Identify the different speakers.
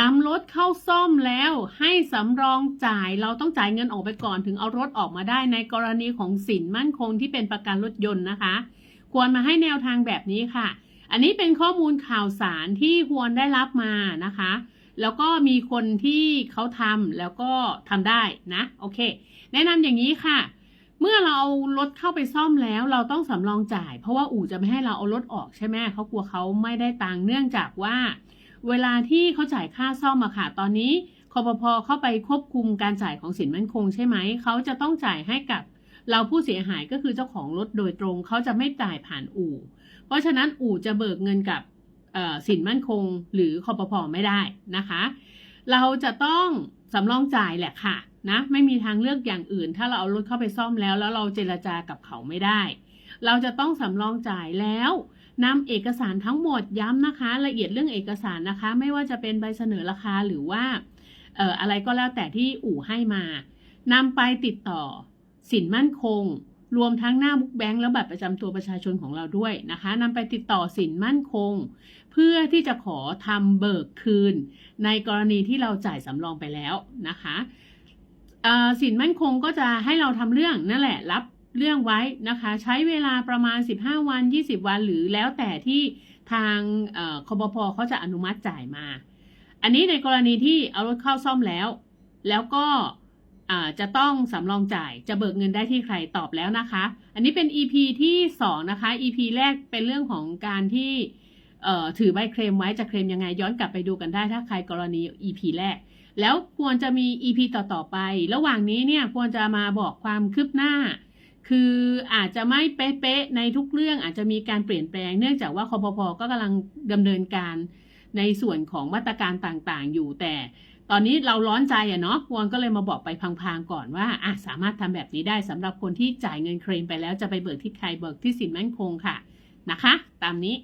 Speaker 1: นำรถเข้าซ่อมแล้วให้สำรองจ่ายเราต้องจ่ายเงินออกไปก่อนถึงเอารถออกมาได้ในกรณีของสินมั่นคงที่เป็นประกันรถยนต์นะคะ ควรมาให้แนวทางแบบนี้ค่ะ อันนี้เป็นข้อมูลข่าวสารที่ควรได้รับมานะคะ แล้วก็มีคนที่เขาทำแล้วก็ทำได้นะโอเค แนะนำอย่างนี้ค่ะ เมื่อเราเอารถเข้าไปซ่อมแล้วเราต้องสำรองจ่าย เพราะว่าอู่จะไม่ให้เราเอารถออกใช่ไหมเขากลัวเขาไม่ได้ตังค์เนื่องจากว่า เวลาที่เขาจ่ายค่าซ่อมอะค่ะ ตอนนี้คอปพเข้าไปควบคุมการจ่ายของสินมั่นคงใช่ไหม เขาจะต้องจ่ายให้กับเราผู้เสียหายก็คือเจ้าของรถโดยตรง เขาจะไม่จ่ายผ่านอู่ เพราะฉะนั้นอู่จะเบิกเงินกับสินมั่นคง หรือคอปพไม่ได้นะคะ เราจะต้องสำรองจ่ายแหละค่ะนะไม่มีทางเลือกอย่างอื่น ถ้าเราเอารถเข้าไปซ่อมแล้ว แล้วเราเจรจากับเขาไม่ได้ เราจะต้องสำรองจ่ายแล้ว นำเอกสารทั้งหมดย้ำนะคะ ละเอียดเรื่องเอกสารนะคะ ไม่ว่าจะเป็นใบเสนอราคาหรือว่าอออะไรก็แล้วแต่ที่อู่ให้มานำไปติดต่อ สินมั่นคง รวมทั้งหน้าบุ๊กแบงค์และบัตรประจำตัวประชาชนของเราด้วยนะคะนำไปติดต่อสินมั่นคง เพื่อที่จะขอทำเบิกคืน ในกรณีที่เราจ่ายสำรองไปแล้วนะคะสินมั่นคงก็จะให้เราทำเรื่องนั่นแหละรับ เรื่องไว้นะคะ ใช้เวลาประมาณ 15 วัน 20 วันหรือแล้วแต่ที่ทางคบพเขาจะอนุมัติจ่ายมา อันนี้ในกรณีที่เอารถเข้าซ่อมแล้ว แล้วก็จะต้องสำรองจ่ายจะเบิกเงินได้ที่ใครตอบแล้วนะคะ อันนี้เป็น EP ที่ 2 นะคะ EP แรกเป็นเรื่องของการที่ถือใบเคลมไว้จะเคลมยังไงย้อนกลับไปดูกันได้ถ้าใครกรณี EP แรก แล้วควรจะมี EP ต่อๆไป ระหว่างนี้เนี่ยควรจะมาบอกความคืบหน้า คืออาจจะไม่เป๊ะๆในทุกเรื่องอาจจะมีการเปลี่ยนแปลง เนื่องจากว่าคอพพก็กำลังดำเนินการในส่วนของมาตรการต่างๆ อยู่แต่ตอนนี้เราร้อนใจอะเนาะควรก็เลยมาบอกไปพังๆก่อนว่าอะสามารถทำแบบนี้ได้สำหรับคนที่จ่ายเงินเครมไปแล้วจะไปเบิกที่ใครเบิกที่สินมั่นคงค่ะนะคะ ตามนี้